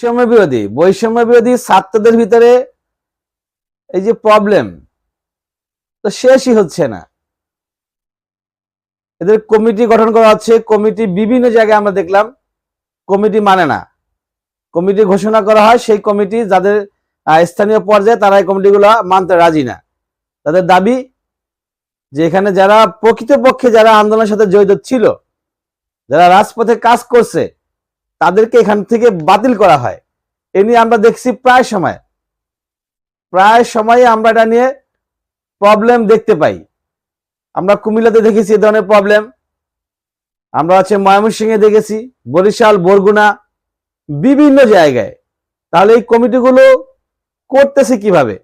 বৈষম্য বিরোধী। বৈষম্য বিরোধী ছাত্রদের ভিতরে এই যে প্রবলেম তো শেষই হচ্ছে না। এদের কমিটি গঠন করা হচ্ছে কমিটি বিভিন্ন জায়গায় আমরা দেখলাম কমিটি মানে না। কমিটি ঘোষণা করা হয়, সেই কমিটি যাদের স্থানীয় পর্যায়ে তারা এই কমিটিগুলো মানতে রাজি না। তাদের দাবি যে এখানে যারা প্রকৃতপক্ষে যারা আন্দোলনের সাথে জড়িত ছিল, যারা রাজপথে কাজ করছে তাদেরকে এখান থেকে বাতিল করা হয়। এ নিয়ে আমরা দেখছি প্রায় সময়। প্রায় সময়ে আমরা এটা নিয়ে প্রবলেম দেখতে পাই। আমরা কুমিল্লাতে দেখেছি এ ধরনের প্রবলেম আমরা হচ্ছে ময়মনসিংহে দেখেছি, বরিশাল, বরগুনা, বিভিন্ন জায়গায়। তাহলে এই কমিটিগুলো করতেছে কীভাবে?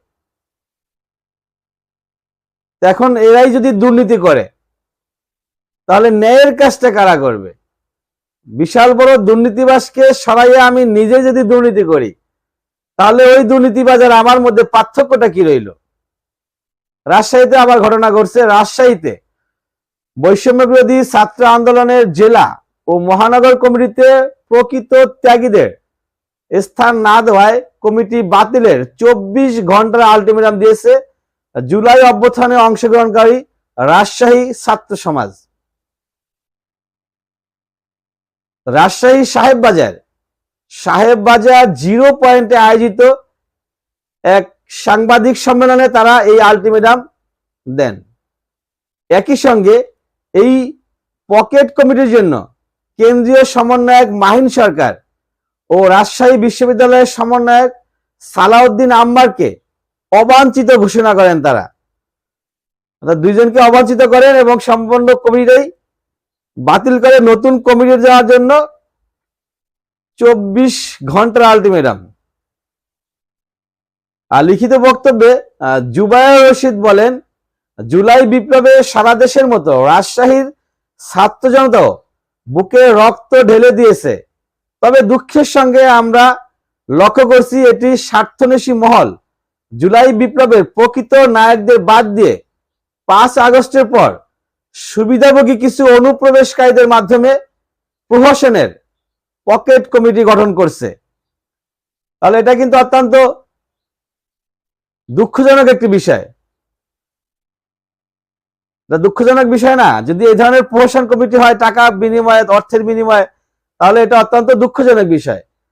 এখন এরাই যদি দুর্নীতি করে, তাহলে ন্যায়ের কাজটা কারা করবে? বিশাল বড় দুর্নীতিবাসকে সরাইয়ে আমি নিজে যদি দুর্নীতি করি, তাহলে ওই দুর্নীতিবাজ আর আমার মধ্যে পার্থক্যটা কি রইল? রাজশাহীতে আবার ঘটনা ঘটছে। রাজশাহীতে বৈষম্য বিরোধী ছাত্র আন্দোলনের জেলা ও মহানগর কমিটিতে প্রকৃত ত্যাগীদের স্থান না দেওয়ায় কমিটি বাতিলের চব্বিশ ঘণ্টার আলটিমেটাম দিয়েছে। জুলাই অভ্যুত্থানে অংশগ্রহণকারী রাজশাহী ছাত্র সমাজ। রাজশাহী সাহেব বাজার সাহেব বাজার জিরো পয়েন্টে আয়োজিত এক সাংবাদিক সম্মেলনে তারা এই আলটিমেটাম দেন। একই সঙ্গে এই পকেট কমিটির জন্য কেন্দ্রীয় সমন্বয়ক মাহিন সরকার ও রাজশাহী বিশ্ববিদ্যালয়ের সমন্বয়ক সালাউদ্দিন আম্মারকে অবাঞ্ছিত ঘোষণা করেন তারা। দুইজনকে অবাঞ্ছিত করেন এবং সম্পূর্ণ কমিটিটাই বাতিল করে নতুন কমিটি যাওয়ার জন্য চব্বিশ ঘণ্টার আলটিমেটাম আর লিখিত বক্তব্যে জুবায়ের রশিদ বলেন, জুলাই বিপ্লবে সারা দেশের মতো রাজশাহীর ছাত্র জনতাও বুকে রক্ত ঢেলে দিয়েছে। তবে দুঃখের সঙ্গে আমরা লক্ষ্য করছি এটি স্বার্থনেশী মহল। জুলাই বিপ্লবের প্রকৃত নায়কদের বাদ দিয়ে পাঁচ আগস্টের পর সুবিধাভোগী কিছু অনুপ্রবেশকারীদের মাধ্যমে প্রহসনের পকেট কমিটি গঠন করছে। তাহলে এটা কিন্তু অত্যন্ত দুঃখজনক একটি বিষয়। দুঃখজনক বিষয় না, যদি এই ধরনের প্রহসন কমিটি হয়, টাকা বিনিময়ে, অর্থের বিনিময়ে, তাহলে এটা অত্যন্ত দুঃখজনক বিষয়।